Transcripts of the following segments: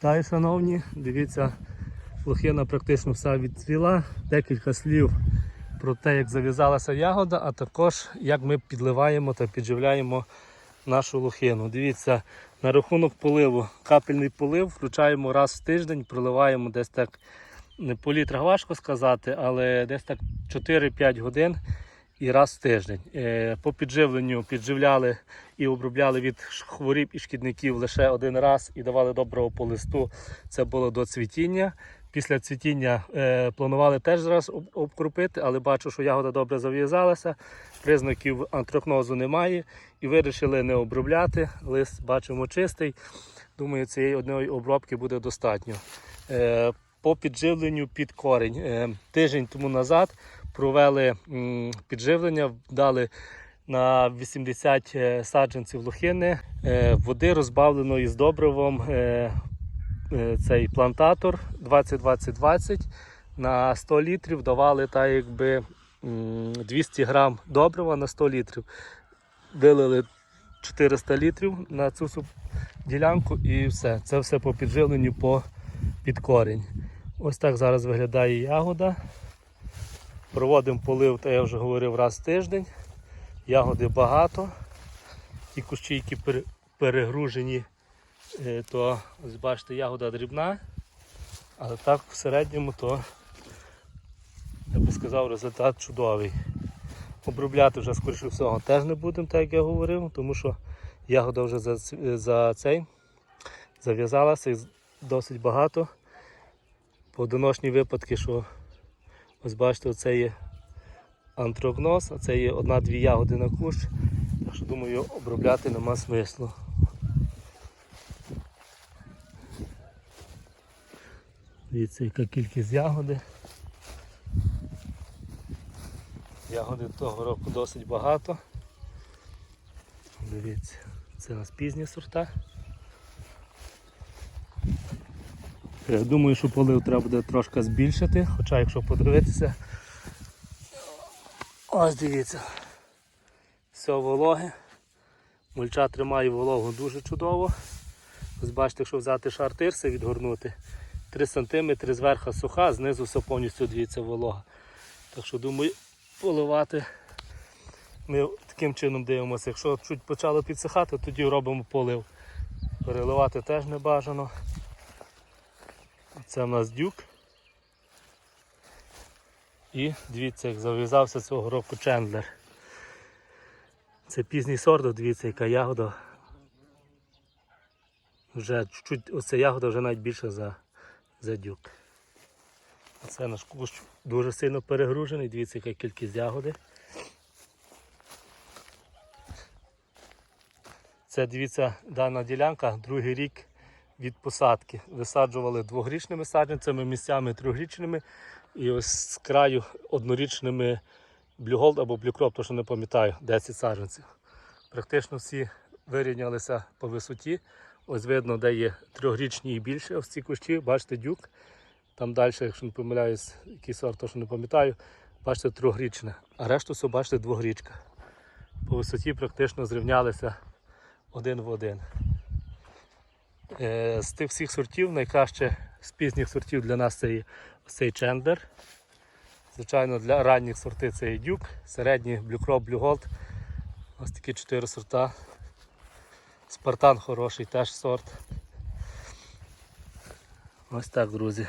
Вітаю, шановні. Дивіться, лохина практично вся відцвіла. Декілька слів про те, як зав'язалася ягода, а також як ми підливаємо та підживляємо нашу лохину. Дивіться, на рахунок поливу, капельний полив включаємо раз в тиждень, проливаємо десь так, не по літрах важко сказати, але десь так 4-5 годин і раз в тиждень. Е, По підживленню підживляли і обробляли від хворіб і шкідників лише один раз і давали доброго по листу. Це було до цвітіння. Після цвітіння е, планували теж раз об- обкропити, але бачу, що ягода добре зав'язалася, признаків антракнозу немає і вирішили не обробляти. Лист бачимо чистий. Думаю, цієї одної обробки буде достатньо. Е, по підживленню під корінь. Е, тиждень тому назад провели підживлення, дали на 80 е, саджанців лохини е, води розбавленої з добривом. е, Цей плантатор 20-20-20 на 100 літрів давали так якби 200 грам добрива на 100 літрів. Вилили 400 літрів на цю ділянку і все. Це все по підживленню по під корінь. Ось так зараз виглядає ягода. Проводимо полив, та я вже говорив, раз в тиждень. Ягоди багато. Ті кущі, які перегружені, е, то ось бачите, ягода дрібна. Але так в середньому то, я би сказав, результат чудовий. Обробляти вже скоріше всього теж не будемо, так як я говорив, тому що ягода вже за, за цей зав'язалася досить багато. Поодиночні випадки, що ось бачите, оце є антрогноз, а це є одна-дві ягоди на кущ. Так що думаю, обробляти нема смислу. Дивіться, яка кількість ягоди. Ягоди того року досить багато. Дивіться, це у нас пізні сорта. Я думаю, що полив треба буде трошки збільшити, хоча якщо подивитися, ось дивіться, все вологе. Мульча тримає вологу дуже чудово. Ось бачите, якщо взяти шар тирси, відгорнути, 3 см зверху суха, знизу все повністю дивіться волога. Так що думаю, поливати ми таким чином дивимося. Якщо чуть почало підсихати, тоді робимо полив. Переливати теж не бажано. Це в нас дюк. І дивіться, як зав'язався цього року чендлер. Це пізній сорт, дивіться, яка ягода. Вже чуть-чуть, оця ягода вже навіть більше за, за дюк. Це наш кущ дуже сильно перегружений, дивіться, яка кількість ягоди. Це дивіться дана ділянка, другий рік від посадки. Висаджували двогрічними саджанцями, місцями трьохрічними і ось з краю однорічними блюголд або блюкроп, то що не пам'ятаю, 10 саджанців. Практично всі вирівнялися по висоті. Ось видно, де є трьохрічні і більше ось ці кущі, бачите, дюк. Там далі, якщо не помиляюсь, який сорт, то що не пам'ятаю, бачите, трьохрічне. А решту все бачите двогрічка. По висоті практично зрівнялися один в один. Е, З тих всіх сортів найкраще з пізніх сортів для нас це цей чендер. Звичайно, для ранніх сортів це є дюк, середній блюкроп, блюголд. Ось такі чотири сорта. Спартан хороший теж сорт. Ось так, друзі.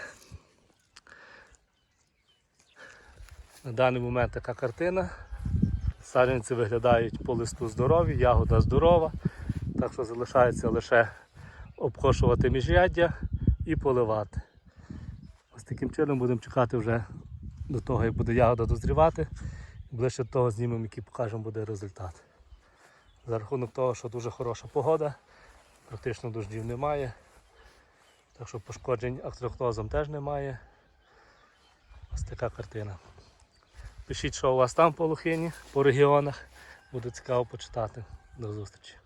На даний момент така картина. Саджанці виглядають по листу здорові, ягода здорова, так що залишається лише обкошувати міжряддя і поливати. Ось таким чином будемо чекати вже до того, як буде ягода дозрівати. Ближче до того знімемо, який покажемо буде результат. За рахунок того, що дуже хороша погода, практично дождів немає. Так що пошкоджень актрохнозом теж немає. Ось така картина. Пишіть, що у вас там по Лохині, по регіонах. Буде цікаво почитати. До зустрічі.